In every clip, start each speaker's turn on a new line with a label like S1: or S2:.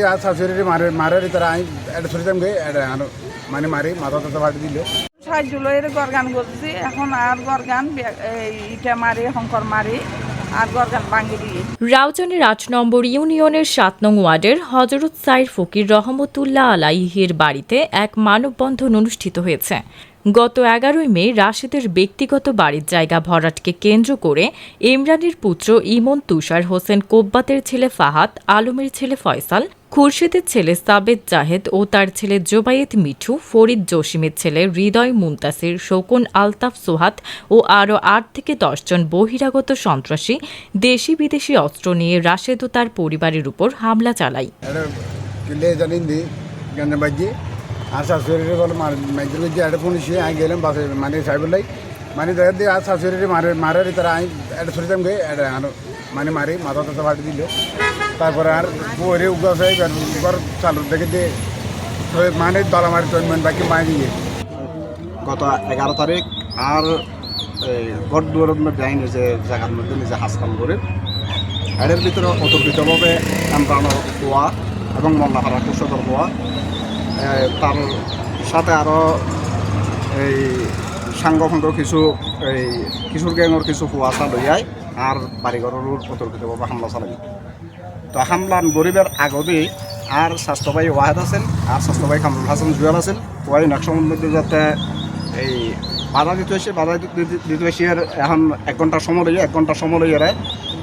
S1: শাশুড়ি মারে মারে তারা আমি এটা শুনতাম গে এটা আনো- মানে মারি মাথা টাথা ফাটি দিলে
S2: সাহায্য লইয়ের গরগান করছি এখন আর গরগান এই ইটা মারি শঙ্কর মারি আর গরগান ভাঙি দিয়ে
S3: রাউজানের আট নম্বর ইউনিয়নের সাত নং ওয়ার্ডের হজরত সাইর ফকির রহমতুল্লাহ আলাইহির বাড়িতে এক মানববন্ধন অনুষ্ঠিত হয়েছে। গত এগারোই মে রাশেদের ব্যক্তিগত বাড়ির জায়গা ভরাটকে কেন্দ্র করে ইমরানের পুত্র ইমন তুষার হোসেন কোব্বাতের ছেলে ফাহাদ, আলমের ছেলে ফয়সাল, খুরশেদের ছেলে সাবেদ জাহেদ ও তার ছেলে জোবায়েত মিঠু, ফরিদ জসিমের ছেলে হৃদয় মুন্তাসির, শৌকন আলতাফ সোহাত ও আরও আট থেকে দশজন বহিরাগত সন্ত্রাসী দেশি বিদেশি অস্ত্র নিয়ে রাশেদ ও তার পরিবারের উপর হামলা চালায়।
S1: আর শাশুড়ি বলে মাইজুর গেছি এটা পুলিশে আমি গেলাম, বাসে মানে সাইবুল্লাই মানে দেখা দিয়ে আর শাশুড়ি মারে মারে তারা আমি এটা শুনতাম গে এটা মানে মারি, মাথা টাথা ফাটি দিলে। তারপরে আর পরে উগাছে ঘর চালু দেখে দিয়ে মানে দলা মারি টনমেন্ট বাকি মাই দিয়ে।
S4: গত এগারো তারিখ আর মধ্যে আইন যে জায়গার মধ্যে নিজে হাসকাম করে। এর ভিতরে অতর্কিতভাবে আমরানো হওয়া এবং মল্লাহারা কুশকর হওয়া। তার সাথে আরও এই সাংগঠনিক কিছু, এই কিশোর গ্যাংয়ের কিছু কুয়াশা লইয়াই আর বাড়িঘরের অতর্কিতভাবে হামলা চালাই তো হামলান গরিবের আগতেই আর স্বাস্থ্যবাহী ওয়াহেদ আছেন আর স্বাস্থ্যবাহী কামরুল হাসান জুয়েল আছেন ওয়াই নকশার মধ্যে যাতে এই বাধা দিতে হয়েছে বাধা দিতে- হয়েছে এখন এক ঘণ্টার সময় লইয়া এক ঘণ্টার সময় লইয়া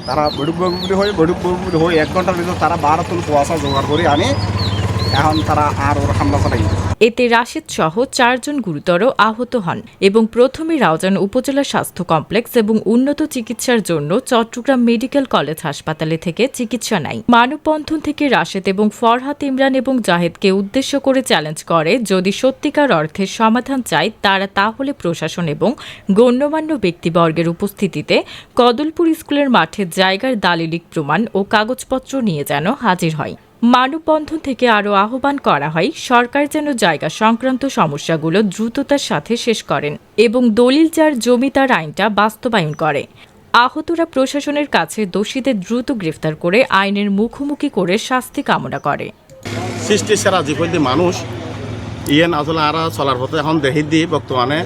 S4: তারা বৈঠক বগুলি হয়ে বৈঠক বগুলি হয়ে এক ঘণ্টার ভিতর তারা বারোতন কুয়াশা জোগাড় করে আনি এখন তারা হামলা
S3: এতে রাশেদ সহ চারজন গুরুতর আহত হন এবং প্রথমে রাউজান উপজেলা স্বাস্থ্য কমপ্লেক্স এবং উন্নত চিকিৎসার জন্য চট্টগ্রাম মেডিকেল কলেজ হাসপাতালে থেকে চিকিৎসা নেয়। মানববন্ধন থেকে রাশেদ এবং ফরহাত ইমরান এবং জাহেদকে উদ্দেশ্য করে চ্যালেঞ্জ করে, যদি সত্যিকার অর্থে সমাধান চায়, তারা তাহলে প্রশাসন এবং গণ্যমান্য ব্যক্তিবর্গের উপস্থিতিতে কদলপুর স্কুলের মাঠে জায়গার দালিলিক প্রমাণ ও কাগজপত্র নিয়ে যেন হাজির হয়। মানববন্ধন থেকে আরও আহ্বান করা হয়, সরকার যেন জায়গা সংক্রান্ত সমস্যাগুলো দ্রুততার সাথে শেষ করেন এবং দলিল যার জমি তার আইনটা বাস্তবায়ন করে। আহতরা প্রশাসনের কাছে দোষীদের দ্রুত গ্রেফতার করে আইনের মুখোমুখি করে শাস্তি কামনা করে।
S5: সৃষ্টি সেরা জীবনটি মানুষ, ইয়েন আসলে আরা চলার পথে এখন দেখি দি বর্তমানে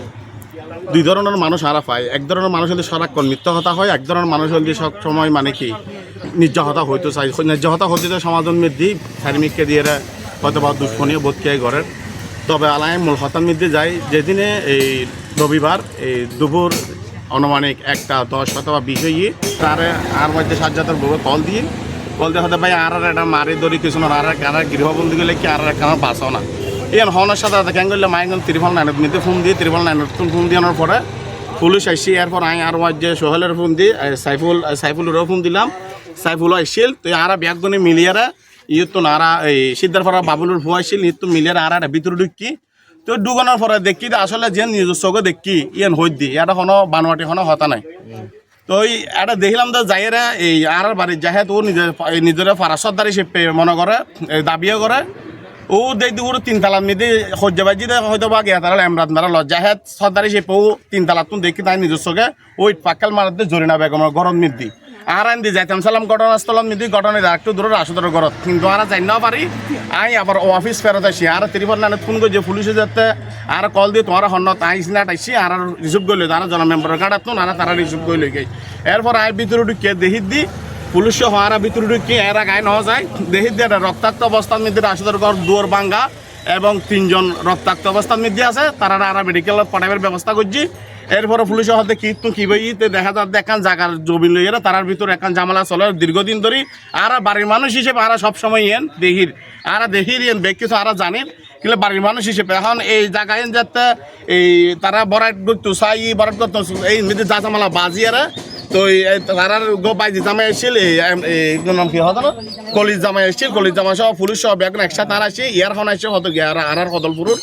S5: দুই ধরনের মানুষ আরা পায়। এক ধরনের মানুষ যদি সারাক্ষণ মিথ্যা হতা হয়, এক ধরনের মানুষ যদি সব সময় মানে কি নির্যাহতা হইতে চাই। নির্যাহতা হতে তো সমাজন মধ্যে শারমিককে দিয়ে হয়তো বা দুষ্কনীয় বোধকে ঘরের তবে আলাই মূল হতার মধ্যে যাই যেদিনে এই রবিবার এই দুপুর আনুমানিক একটা দশ অথবা বিশ হয়ে তারে আর মধ্যে সাজ্জাতের বউ কল দিয়ে কল দিয়ে হতে ভাই আর একটা মারি দড়ি কিছু আর আর গৃহবন্দী গেলে কি আর একটা আমার বাঁচাও না। ইয়ান হনের সাথে কেন করলে মাইগন ত্রিফল নাইনত নিতে ফোন দিয়ে ত্রিফল নাইনত ফোন দিয়ে আনার পরে পুলিশ আসছি এরপর আই আর যে সোহেলের ফোন দি এ, সাইফুল সাইফুলেরও ফোন দিলাম। সাইফুল আসছিল তো আর ব্যাগজনে মিলিয়ারা ইয়ে তো নারা, এই সিদ্ধার পরা বাবুলুর ভুয়া আসছিল ইয়ে তো মিলিয়ারা আর একটা ভিতরে ঢুকি। তো ডুগানোর পরে দেখি আসলে যে নিজস্বকে দেখি, ইয়ান হই দি এটা কোনো বানোয়াটি, কোনো হতা নাই। তো ওই এটা দেখলাম যে যাইরা এই আর বাড়ির জাহেদ, ও নিজের নিজের ফারাসদারি সে মনে করে দাবিও করে। ও দেখি ওর তিন তালার মেয়েদের সহ্যবাজি হয়তো বা গিয়া তারা এমরাত মারা ল জাহেদ সর্দারি সে ও তিন তালার তুন দেখি তাই নিজস্বকে ওই পাক্কাল মারাতে জরিনা বেগমের গরম মিদ্দি আর আইন দি যাইতাম। সালাম ঘটনাস্থলত মিদি ঘটনা একটু দূরে আসদর ঘরত। কিন্তু আর যাই না পারি, আই আবার অফিস ফেরত আসি আর তিরিফল নানে ফোন করছে পুলিশে যাতে। আর কল দিয়ে তোমার হন্নত আইস না আইসি আর রিসিভ করলে তারা জন মেম্বারের তুন আর তারা রিসিভ করলে গেই এরপর আই ভিতরে ঢুকে দেখি দি, পুলিশ আর ভিতরে ঢুকি এরা গায়ে নেওয়া যায় দেখি দিয়ে রক্তাক্ত অবস্থার মধ্যে আসদর ঘর দুয়ার ভাঙ্গা। এবং তিনজন রক্তাক্ত অবস্থার মধ্যে আছে, তারা আর মেডিকেল পাঠাবার ব্যবস্থা করছি। এরপরে পুলিশের হাতে কি তো কি বই দেখা যাচ্ছে একান জায়গার জমি লইয়া তারার ভিতরে একান জামালা চলে। দীর্ঘদিন ধরে আর বাড়ির মানুষ হিসেবে আর সবসময় ইয়েন দেহির আর দেহির ইয়েন, বেগ কিছু আর জানেন কিন্তু বাড়ির মানুষ হিসেবে এখন এই জায়গায় যাতে এই তারা বরাট করতো সাই বরাট করতো এই যা জামালা বাজিয়ারা তো তারার গো বাইজি জামাই এগুলোর নাম কি হতো না কলিজ জামাই এসেছিল কলিজ জামাই সহ পুলিশ সহ বেগুন একসাথে তারা আসে ইয়ার খন আসছে হতো গিয়ে আর আর কদলপুরুর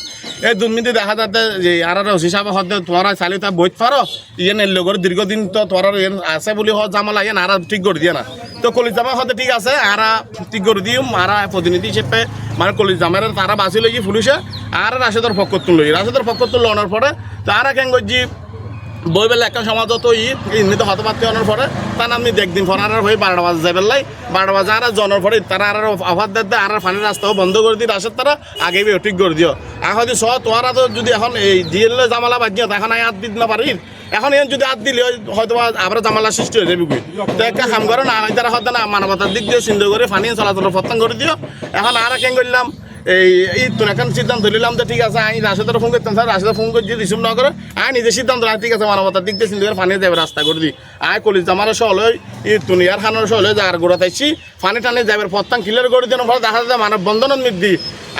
S5: এই দুর্নীতি দেখা যাচ্ছে যে আর আর হিসাবে হতে তোমরা চাইলে তা বইত পারো ইয়ে নেই লগর দীর্ঘদিন তো তোমরা আছে বলি হওয়া জামালা ইয়ে আর ঠিক করে দিয়ে না। তো কলিজ জামাই হতে ঠিক আছে আর ঠিক করে দিও আর প্রতিনিধি হিসেবে মানে কলিজ জামাইয়ের তারা বাঁচি লই পুলিশে আর রাশেদর পক্ষ তুল লই রাশেদর পক্ষ তুল লওয়ার পরে তারা কেন করছি বই বেলা একটা সমাজ তো ই ইন্নিতে হতপাত্তি হওয়ার পরে, তার আপনি দেখদিন ফোন আর হয়ে বারোটা বাজে যাবেন লাই। বারোটা বাজে আর জনের পরে, তারা আর অফার দিতে আর ফানির রাস্তাও বন্ধ করে দিই রাস্তার তারা আগে বি ঠিক করে দিও। এখন যদি স তোরা তো যদি এখন এই জিএল জামালা বাজিও এখন আই হাত দিতে না পারি এখন এন যদি হাত দিলে হয়তো আবার জামালা সৃষ্টি হয়ে যাবে। তো একটা কাম করো না তারা হয়তো না মানবতার দিক দিয়ে চিন্তা করে ফানি চলাচল ফত্তান করে দিও। এখন আর কেন করলাম? এই এই তো এখন সিদ্ধান্ত নিলাম তো ঠিক আছে আমি রাশেদার ফোন করতাম, স্যার, রাশেদার ফোন করে রিসিভ না করে আমি নিজে সিদ্ধান্ত রাখ ঠিক আছে, মানবতার দিক দিয়ে চিন্তা ফানে যাবে রাস্তা করে দিই আয় কলিজ আমার সহলে এই তুনিয়ার খানোর সহলে যার গোড়া তাইছি ফানি টানি যাবে প্রত্যাং ক্লিয়ার করে দিন ফলে দেখা যায় মানব বন্ধনের নির্দি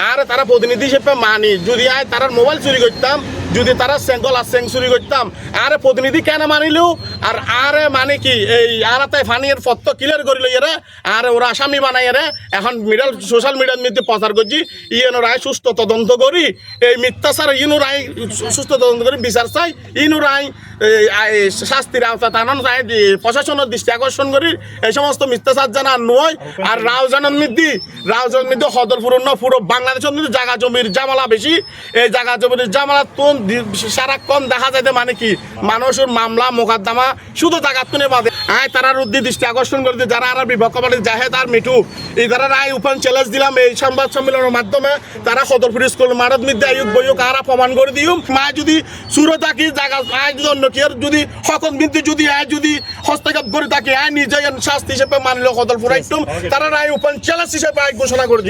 S5: আর তারা প্রতিনিধি হিসেবে মানি, যদি আয় তারা মোবাইল চুরি করতাম যদি তারা সেঙ্গল আর সেং করতাম আরে প্রতিনিধি কেন মানিলেও আর আরে মানে কি, এই আর তাই ফানির ফত্ত ক্লিয়ার করিল এরা আর ওরা আসামি বানাই এরা এখন মিডল সোশ্যাল মিডিয়ার মধ্যে প্রচার করছি ইয়েন রায় সুস্থ তদন্ত করি এই মিথ্যাচার ইনু রায় সুস্থ তদন্ত করি বিচার চাই ইনু রায় শাস্তির আওতা টানান রায় প্রশাসনের দৃষ্টি আকর্ষণ করি এই সমস্ত মিথ্যাচার জানা নয় আর রাউজানের মধ্যে রাউজানের মধ্যে হদরপুর পুরো বাংলাদেশের জায়গা জমির জামালা বেশি এই জায়গা জমির জামালা তো সারাক্ষণ দেখা যায় মানে কি? মানুষের মামলা মোকদ্দমা শুধু জায়গা তুলে বাদে। আয় তারা রুদ্ধি দৃষ্টি আকর্ষণ করে দিয়ে যারা আর বিভক্ত বাড়ি জাহেদ আর মিঠু এই তারা রায় ওপেন চ্যালেঞ্জ দিলাম এই সংবাদ সম্মেলনের মাধ্যমে। তারা সদরপুর স্কুল মারত মধ্যে আয়ুক বইক আরা প্রমাণ করে দিও মা যদি সুরো থাকি জায়গা আয় যদি অন্য কেউ যদি সকল মৃত্যু যদি আয় যদি হস্তক্ষেপ করে থাকে আয় নিজে শাস্তি হিসেবে মানলে সদরপুর একদম তারা রায় ওপেন চ্যালেঞ্জ হিসেবে আয় ঘোষণা করে দিল।